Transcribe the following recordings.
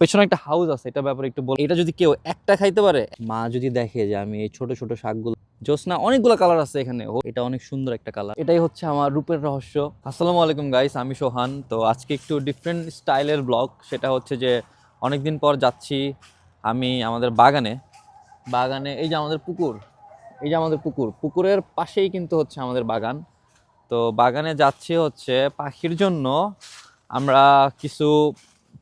পেছনে একটা হাউস আছে এটা ব্যাপারে একটু বল। এটা যদি কেউ একটা খাইতে পারে, মা যদি দেখে যে আমি এই ছোট ছোট শাকগুলো, জোসনা অনেকগুলো কালার আছে এখানে। ও, এটা অনেক সুন্দর একটা কালার এটাই হচ্ছে আমার রূপের রহস্য। আসসালামু আলাইকুম গাইস আমি সোহান। তো আজকে একটু ডিফারেন্ট স্টাইলের ব্লগ সেটা হচ্ছে যে অনেকদিন পর যাচ্ছি আমি আমাদের বাগানে। বাগানে, এই যে আমাদের পুকুর, এই যে আমাদের পুকুর। পুকুরের পাশেই কিন্তু হচ্ছে আমাদের বাগান। তো বাগানে যাচ্ছি হচ্ছে পাখির জন্য। আমরা কিছু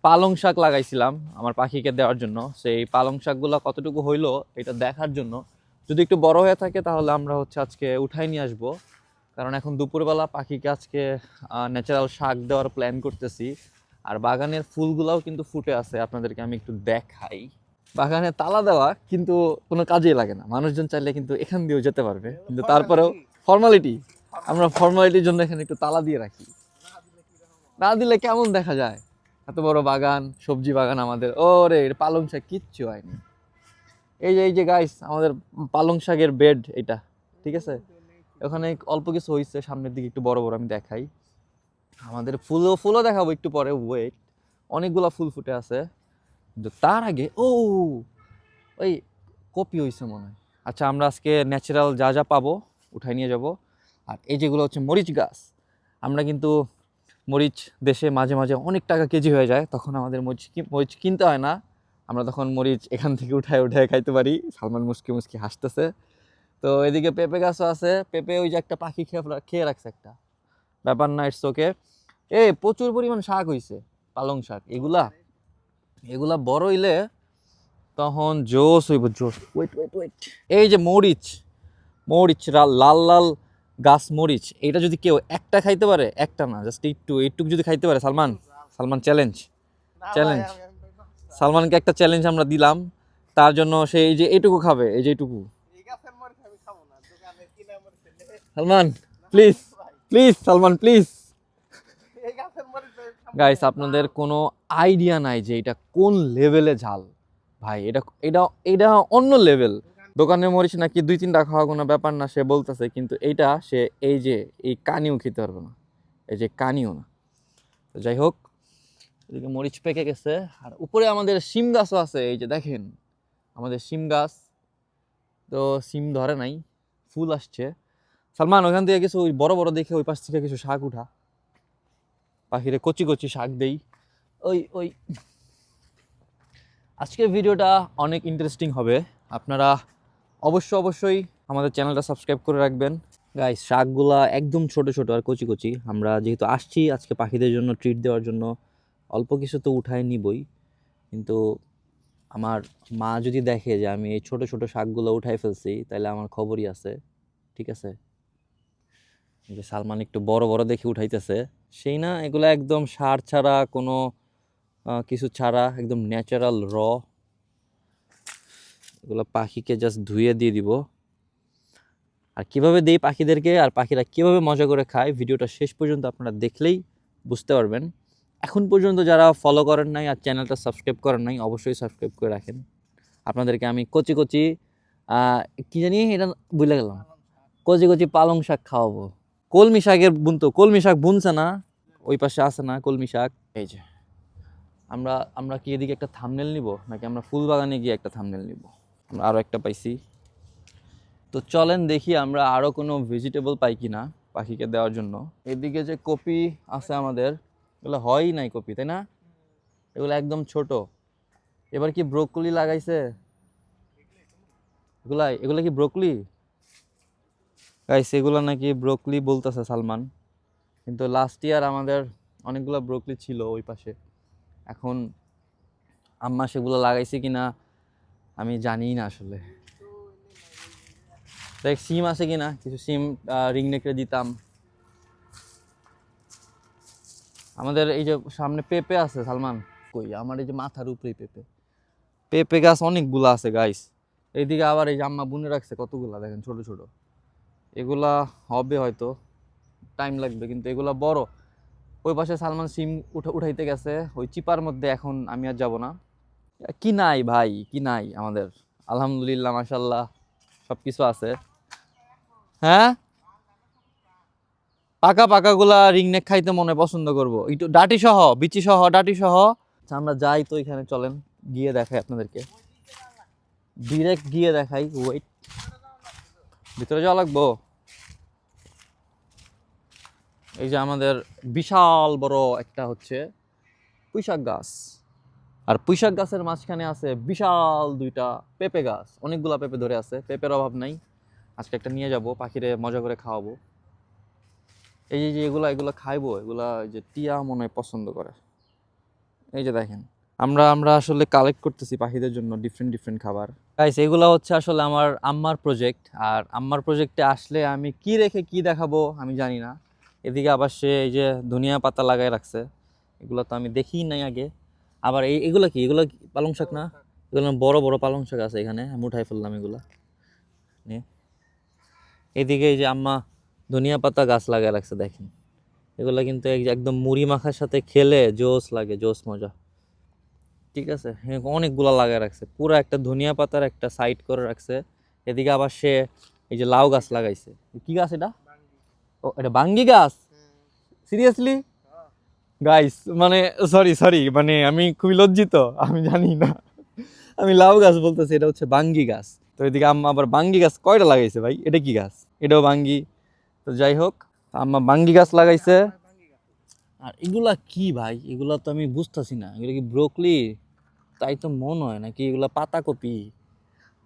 পালং শাক লাগাইছিলাম আমার পাখিকে দেওয়ার জন্য। সেই পালং শাকগুলো কতটুকু হইল এটা দেখার জন্য। যদি একটু বড় হয়ে থাকে তাহলে আমরা হচ্ছে আজকে উঠাই নিয়ে আসব। কারণ এখন দুপুরবেলা পাখিকে আজকে ন্যাচারাল শাক দেওয়ার প্ল্যান করতেছি। আর বাগানের ফুলগুলাও কিন্তু ফুটে আছে আপনাদেরকে আমি একটু দেখাই। বাগানে তালা দেওয়া কিন্তু কোনো কাজেই লাগে না। মানুষজন চাইলে কিন্তু এখান দিয়েও যেতে পারবে। কিন্তু তারপরেও ফর্মালিটি আমরা ফর্মালিটির জন্য এখানে একটু তালা দিয়ে রাখি। না দিলে কেমন দেখা যায়? এত বড় বাগান, সবজি বাগান আমাদের। ওরে পালং শাক কিচ্ছু হয়নি। এই যে এই যে গাইস আমাদের পালং শাকের বেড এটা, ঠিক আছে? ওখানে অল্প কিছু হয়েছে সামনের দিকে একটু বড় বড় আমি দেখাই। আমাদের ফুলও ফুলও দেখাবো একটু পরে ওয়েট অনেকগুলো ফুল ফুটে আছে। কিন্তু তার আগে, ও, ওই কপি হয়েছে মনে হয়। আচ্ছা আমরা আজকে ন্যাচারাল যা যা পাবো, উঠাই নিয়ে যাব। আর এই যেগুলো হচ্ছে মরিচ গাছ, আমরা কিন্তু মরিচ দেশে মাঝে মাঝে অনেক টাকা কেজি হয়ে যায়, তখন আমাদের মরিচ মরিচ কিনতে হয় না। আমরা তখন মরিচ এখান থেকে উঠায় উঠায় খাইতে পারি। সালমান মুসকি মুসকি হাসতেছে। তো এদিকে পেঁপে গাছও আছে। পেঁপে ওই যে একটা পাখি খেয়ে খেয়ে রাখছে একটা। ব্যাপার না ইটস ওকে এ, প্রচুর পরিমাণ শাক হইছে, পালং শাক। এগুলা এগুলা বড় হইলে তখন জোস হইব জোস ওয়েট ওয়েট ওয়েট এই যে মরিচ মরিচ লাল লাল গাছ মরিচ এটা যদি কেউ একটা খাইতে পারে একটা না জাস্ট একটু এইটুকু যদি খাইতে পারে সালমান সালমান চ্যালেঞ্জ চ্যালেঞ্জ সালমানকে একটা চ্যালেঞ্জ আমরা দিলাম তার জন্য সে এই যে এইটুকু খাবে এই যে এইটুকু। Salman please please Salman please guys আপনাদের কোনো আইডিয়া নাই যে এটা কোন লেভেলে ঝাল। ভাই এটা এটা এটা অন্য লেভেল দোকানে মরিচ নাকি দুই তিনটা খাওয়া কোনো ব্যাপার না, সে বলতেছে, কিন্তু এইটা সে এই যে, এই কানিও খেতে পারবে না। এই যে কানিও না। তো যাই হোক, এদিকে মরিচ পেকে গেছে। আর উপরে আমাদের শিম গাছও আছে, এই যে দেখেন, আমাদের শিম গাছ। তো শিম ধরে নাই, ফুল আসছে। সালমান, ওখান থেকে কিছু ওই বড় বড় দেখে ওই পাশ থেকে কিছু শাক উঠা। পাখিরে কচি কচি শাক দেই। ওই ওই। আজকের ভিডিওটা অনেক ইন্টারেস্টিং হবে। আপনারা অবশ্য অবশ্যই আমাদের চ্যানেলটা সাবস্ক্রাইব করে রাখবেন। গাইস শাকগুলা একদম ছোট ছোট আর কচি কচি। আমরা যেহেতু আসছি আজকে পাখিদের জন্য ট্রিট দেওয়ার জন্য, অল্প কিছু তো উঠায় নিবই। কিন্তু আমার মা যদি দেখে যে আমি এই ছোট ছোট শাকগুলো উঠাই ফেলছি, তাহলে আমার খবরই আছে। ঠিক আছে? যে সালমান একটু বড় বড় দেখে উঠাইতেছে। সেই না, এগুলো একদম সার ছাড়া কোনো কিছু ছাড়া, একদম ন্যাচারাল র এগুলো পাখিকে জাস্ট ধুয়ে দিয়ে দিব। আর কীভাবে দেই পাখিদেরকে, আর পাখিরা কীভাবে মজা করে খায়, ভিডিওটা শেষ পর্যন্ত আপনারা দেখলেই বুঝতে পারবেন। এখন পর্যন্ত যারা ফলো করেন নাই আর চ্যানেলটা সাবস্ক্রাইব করেন নাই, অবশ্যই সাবস্ক্রাইব করে রাখেন। আপনাদেরকে আমি কচি কচি কি জানি এটা ভুলে গেলাম। কচি কচি পালং শাক খাওয়াবো। কলমি শাকের বুন তো, কলমি শাক বুনছে না। ওই পাশে আছে না কলমি শাক। এই যে, আমরা আমরা কি এদিকে একটা থামনেল নিব, নাকি আমরা ফুল বাগানে গিয়ে একটা থামনেল নিব? আরও একটা পাইছি। তো চলেন দেখি আমরা আরও কোনো ভেজিটেবল পাই কি না পাখিকে দেওয়ার জন্য। এদিকে যে কপি আছে আমাদের, এগুলো হয়ই নাই কপি, তাই না? এগুলো একদম ছোট। এবার কি ব্রোকলি লাগাইছে? এগুলা এগুলা কি ব্রোকলি গাইস এগুলো নাকি ব্রোকলি বলতেছে সালমান। কিন্তু লাস্ট ইয়ার আমাদের অনেকগুলো ব্রোকলি ছিল ওই পাশে। এখন আম্মা সেগুলো লাগাইছে কিনা আমি জানি না আসলে। দেখ সিম আছে কিনা? কিছু সিম রিং নেকড়ে দিতাম। আমাদের এই যে সামনে পেঁপে আছে, সালমান। কই? আমার এই যে মাথার উপরেই পেঁপে পেঁপে গাছ অনেকগুলো আছে গাইস এইদিকে আবার এই যে আম্মা বুনে রাখছে কতগুলা, দেখেন, ছোট ছোট। এগুলা হবে হয়তো। টাইম লাগবে, কিন্তু এগুলা বড়। ওই পাশে সালমান সিম উঠা উঠাইতে গেছে। ওই চিপার মধ্যে এখন আমি আর যাব না। কি নাই ভাই কি নাই আমাদের? আলহামদুলিল্লাহ মাশাল্লাহ সব কিছু আছে। হ্যাঁ? পাকা পাকাগুলা রিংনেক খাইতে মনে পছন্দ করব। একটু ডাটি সহ বিচি সহ ডাটি সহ। আচ্ছা, আমরা যাই তো এখানে চলেন গিয়ে দেখাই আপনাদেরকে। ডিরেক্ট গিয়ে দেখাই ওয়েট ভিতরে যাওয়া লাগবো? এই যে আমাদের বিশাল বড় একটা হচ্ছে পুঁইশাক গাছ। আর পুঁইশাক গাছের মাঝখানে আছে বিশাল দুইটা পেঁপে গাছ। অনেকগুলা পেঁপে ধরে আছে, পেঁপের অভাব নাই। আজকে একটা নিয়ে যাব, পাখিরে মজা করে খাওয়াবো। এই যে- এগুলা এগুলা খাইবো, এগুলা যে টিয়া মনে হয় পছন্দ করে। এই যে দেখেন, আমরা আমরা আসলে কালেক্ট করতেছি পাখিদের জন্য ডিফারেন্ট ডিফারেন্ট খাবার। গাইস এগুলো হচ্ছে আসলে আমার আম্মার প্রজেক্ট আর আম্মার প্রজেক্টে আসলে আমি কি রেখে কি দেখাবো আমি জানি না। এদিকে আবার সে এই যে ধনিয়া পাতা লাগাই রাখছে, এগুলো তো আমি দেখিই নাই আগে। আবার এই এগুলো কি? এগুলো পালং শাক না? এগুলো বড় বড় পালং শাক আছে এখানে। আমি উঠাই ফেললাম এগুলা। নিয়ে এদিকে এই যে আম্মা ধনিয়া পাতা গাছ লাগাই রাখছে দেখেন। এগুলো কিন্তু একদম মুড়ি মাখার সাথে খেলে জোস লাগে জোস মজা। ঠিক আছে? হ্যাঁ, অনেকগুলা লাগাই রাখছে। পুরো একটা ধনিয়া পাতার একটা সাইড করে রাখছে। এদিকে আবার সে এই যে লাউ গাছ লাগাইছে। কি গাছ এটা? ও এটা বাঙ্গি গাছ? সিরিয়াসলি গাইস মানে সরি সরি মানে আমি খুবই লজ্জিত, আমি জানি না। আমি লাউ গাছ বলতেছি, এটা হচ্ছে বাঙ্গি গাছ। তো এদিকে আম্মা আবার বাঙ্গি গাছ কয়টা লাগাইছে ভাই? এটা কি গাছ? এটাও বাঙ্গি। তো যাই হোক, আম্মা বাঙ্গি গাছ লাগাইছে। আর এগুলা কি ভাই? এগুলা তো আমি বুঝতেছি না। এগুলো কি ব্রোকলি? তাই তো মনে হয় নাকি এগুলা পাতাকপি?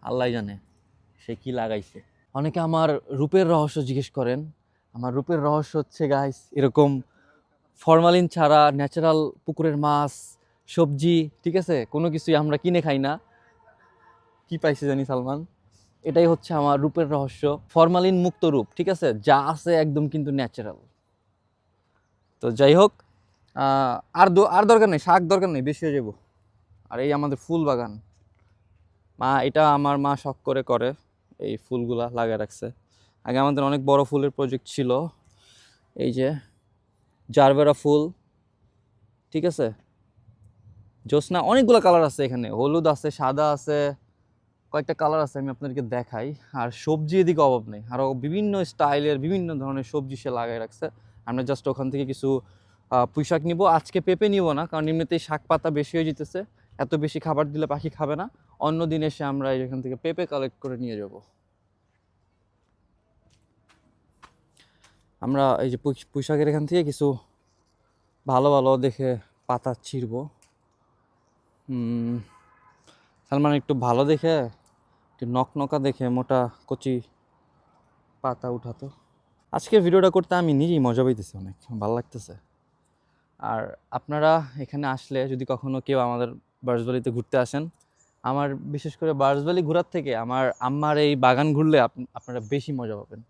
আল্লাহ জানে সে কি লাগাইছে। অনেকে আমার রূপের রহস্য জিজ্ঞেস করেন। আমার রূপের রহস্য হচ্ছে গাইস এরকম ফরমালিন ছাড়া ন্যাচারাল পুকুরের মাছ, সবজি, ঠিক আছে? কোনো কিছুই আমরা কিনে খাই না। কি পাইছে জানি সালমান? এটাই হচ্ছে আমার রূপের রহস্য। ফরমালিন মুক্ত রূপ, ঠিক আছে? যা আছে একদম কিন্তু ন্যাচারাল তো যাই হোক আর আর দরকার নেই, শাক দরকার নেই, বেশি হয়ে যাব। আর এই আমাদের ফুল বাগান। মা, এটা আমার মা শখ করে করে এই ফুলগুলা লাগায় রাখছে। আগে আমাদের অনেক বড় ফুলের প্রজেক্ট ছিল। এই যে জারবেরা ফুল ঠিক আছে? জোসনা অনেকগুলো কালার আছে এখানে। হলুদ আছে সাদা আছে কয়েকটা কালার আছে আমি আপনাদেরকে দেখাই। আর সবজি এদিকে অভাব নেই। আরও বিভিন্ন স্টাইলের বিভিন্ন ধরনের সবজি সে লাগাই রাখছে। আমরা জাস্ট ওখান থেকে কিছু আহ, পুঁই শাক নিব। আজকে পেঁপে নিব না কারণ এমনিতেই শাক পাতা বেশি হয়ে যেতেছে। এত বেশি খাবার দিলে পাখি খাবে না। অন্য দিন এসে আমরা এখান থেকে পেঁপে কালেক্ট করে নিয়ে যাব। আমরা এই যে পুঁই- পুঁই এখান থেকে কিছু ভালো ভালো দেখে পাতা ছিঁড়ব। সালমান একটু ভালো দেখে, একটু নকনকা দেখে মোটা কচি পাতা উঠাতো। আজকে ভিডিওটা করতে আমি নিজেই মজা পাইতেছি অনেক, ভালো লাগতেছে। আর আপনারা এখানে আসলে যদি কখনো কেউ আমাদের বার্সবালিতে ঘুরতে আসেন, আমার বিশেষ করে বার্সবালি ঘোরার থেকে আমার আম্মার এই বাগান ঘুরলে আপ- আপনারা বেশি মজা পাবেন।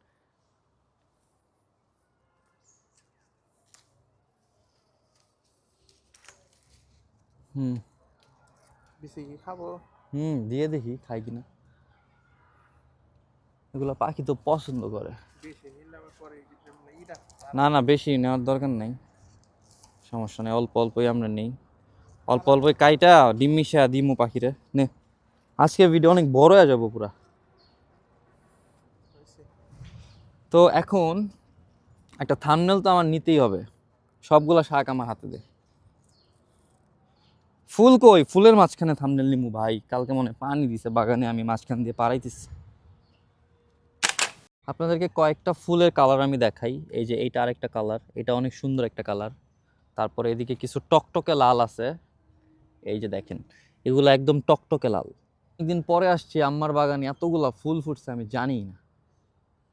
হুম। কি খাব। হুম দিয়ে দেখি খাই কিনা। এগুলো পাখি তো পছন্দ করে। না না বেশি নেওয়ার দরকার নেই। সমস্যা নেই অল্প অল্পই আমরা নেই। অল্প অল্পই কাইটা ডিম মিশা দিমু পাখিরে। নে আজকে ভিডিও অনেক বড় হয়ে যাব পুরা। তো এখন একটা থামনেল তো আমার নিতেই হবে। সবগুলা শাক আমার হাতে দে। ফুল কই? ফুলের মাঝখানে থামনেল নিমু ভাই। কালকে মনে পানি দিছে, বাগানে আমি মাঝখান দিয়ে পাড়াইতেছি। আপনাদেরকে কয়েকটা ফুলের কালার আমি দেখাই। এই যে এইটা আরেকটা কালার এটা অনেক সুন্দর একটা কালার তারপরে এদিকে কিছু টকটকে লাল আছে। এই যে দেখেন, এগুলো একদম টকটকে লাল। একদিন পরে আসছি, আম্মার বাগানে এতগুলা ফুল ফুটছে, আমি জানি না।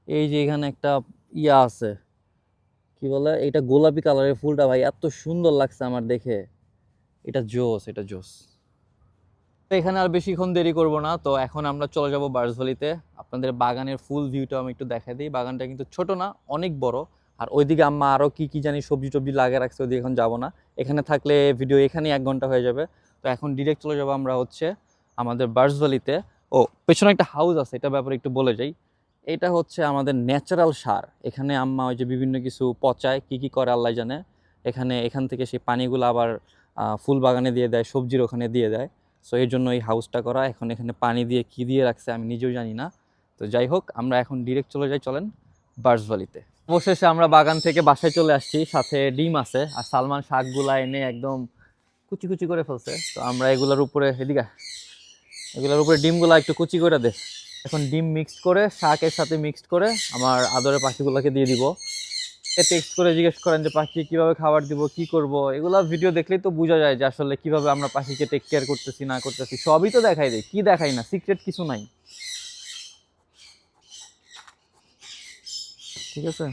এই যে এখানে একটা ইয়া আছে। কি বলে? এটা গোলাপি কালারের ফুলটা ভাই, এত সুন্দর লাগছে আমার দেখে। এটা জোস এটা জোস। তো এখানে আর বেশিক্ষণ দেরি করব না। তো এখন আমরা চলে যাব বার্সভ্যালিতে আপনাদের বাগানের ফুল ভিউটা আমি একটু দেখা দিই। বাগানটা কিন্তু ছোট না, অনেক বড়। আর ওইদিকে আম্মা আরও কি কি জানি সবজি টবজি লাগিয়ে রাখছে, ওইদিকে এখন যাব না। এখানে থাকলে ভিডিও এখানেই এক ঘণ্টা হয়ে যাবে। তো এখন ডিরেক্ট চলে যাব আমরা হচ্ছে আমাদের বার্সভ্যালিতে ও, পেছনে একটা হাউস আছে এটা ব্যাপারে একটু বলে যাই। এটা হচ্ছে আমাদের ন্যাচারাল সার। এখানে আম্মা ওই যে বিভিন্ন কিছু পচায়, কি কি করে আল্লাহ জানে। এখানে এখান থেকে সেই পানিগুলো আবার ফুল বাগানে দিয়ে দেয়, সবজির ওখানে দিয়ে দেয়। সো এর জন্য এই হাউসটা করা, এখন এখানে পানি দিয়ে কি দিয়ে রাখছে আমি নিজেও জানি না। তো যাই হোক, আমরা এখন ডিরেক্ট চলে যাই, চলেন বার্সভ্যালিতে অবশেষে আমরা বাগান থেকে বাসায় চলে আসছি, সাথে ডিম আছে, আর সালমান শাকগুলা এনে একদম কুচি কুচি করে ফেলছে। তো আমরা এগুলোর উপরে, এদিকে। এগুলোর উপরে ডিমগুলো একটু কুচি করে দে। এখন ডিম মিক্সড করে, শাকের সাথে মিক্সড করে, আমার আদরের পাখিগুলোকে দিয়ে দিব। টেক্সট করে জিজ্ঞেস করেন যে, পাখি কীভাবে খাবার দিব, কি করব? এগুলা ভিডিও দেখলেই তো বোঝা যায় যে, আসলে কীভাবে আমরা পাখিকে টেক কেয়ার করতেছি, না করতেছি। সবই তো দেখাই দেয়। কি দেখাই না? সিক্রেট কিছু নাই। ঠিক আছে?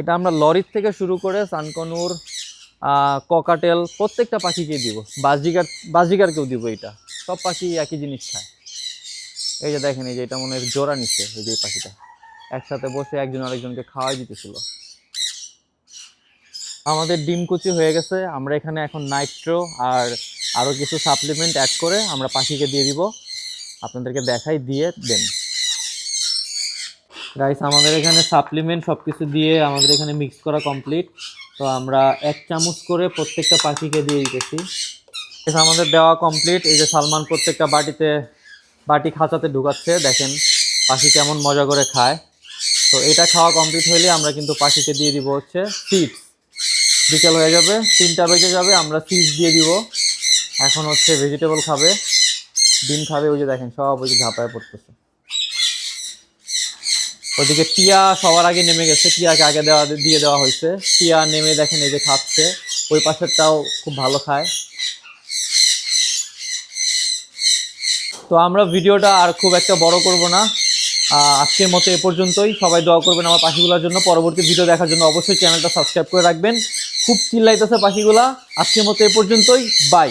এটা আমরা লরির থেকে শুরু করে সানকনুর ককাটেল প্রত্যেকটা পাখিকে দিব। বাজিগার, বাজিগারকেও দিব এটা। সব পাখি একই জিনিস খায়। এই যে দেখেন, এই যে এটা মনে হয় জোড়া নিচ্ছে, এই যে পাখিটা। একসাথে বসে একজন আরেকজনকে খাওয়াই দিতেছিল। আমাদের ডিম কুচি হয়ে গেছে। আমরা এখানে এখন নাইট্রো আর আরও কিছু সাপ্লিমেন্ট অ্যাড করে আমরা পাখিকে দিয়ে দিব। আপনাদেরকে দেখাই, দিয়ে দেন। রাইস আমাদের এখানে সাপ্লিমেন্ট সব কিছু দিয়ে আমাদের এখানে মিক্স করা কমপ্লিট তো আমরা এক চামচ করে প্রত্যেকটা পাখিকে দিয়ে দিতেছি। আমাদের দেওয়া কমপ্লিট এই যে সালমান প্রত্যেকটা বাটিতে, বাটি খাঁচাতে ঢুকাচ্ছে। দেখেন, পাখি কেমন মজা করে খায়। তো এটা খাওয়া কমপ্লিট হইলে আমরা কিন্তু পাখিকে দিয়ে দিব হচ্ছে সিডস বিকেল হয়ে যাবে, তিনটা বেজে যাবে, আমরা সিডস দিয়ে দিব। এখন হচ্ছে ভেজিটেবল খাবে, ডিম খাবে, ওই যে দেখেন সব ওই যে ঝাঁপায় পড়তেছে। ওদিকে টিয়া সবার আগে নেমে গেছে, টিয়াকে আগে দেওয়া, দিয়ে দেওয়া হয়েছে। টিয়া নেমে দেখেন এই যে খাচ্ছে, ওই পাশেরটাও খুব ভালো খায়। তো আমরা ভিডিওটা আর খুব একটা বড় করব না। আজকের মতো এ পর্যন্তই। সবাই দোয়া করবেন আমার পাখিগুলোর জন্য। পরবর্তী ভিডিও দেখার জন্য অবশ্যই চ্যানেলটা সাবস্ক্রাইব করে রাখবেন। খুব চিল্লাইতেছে পাখিগুলা। আজকের মতো এ পর্যন্তই। বাই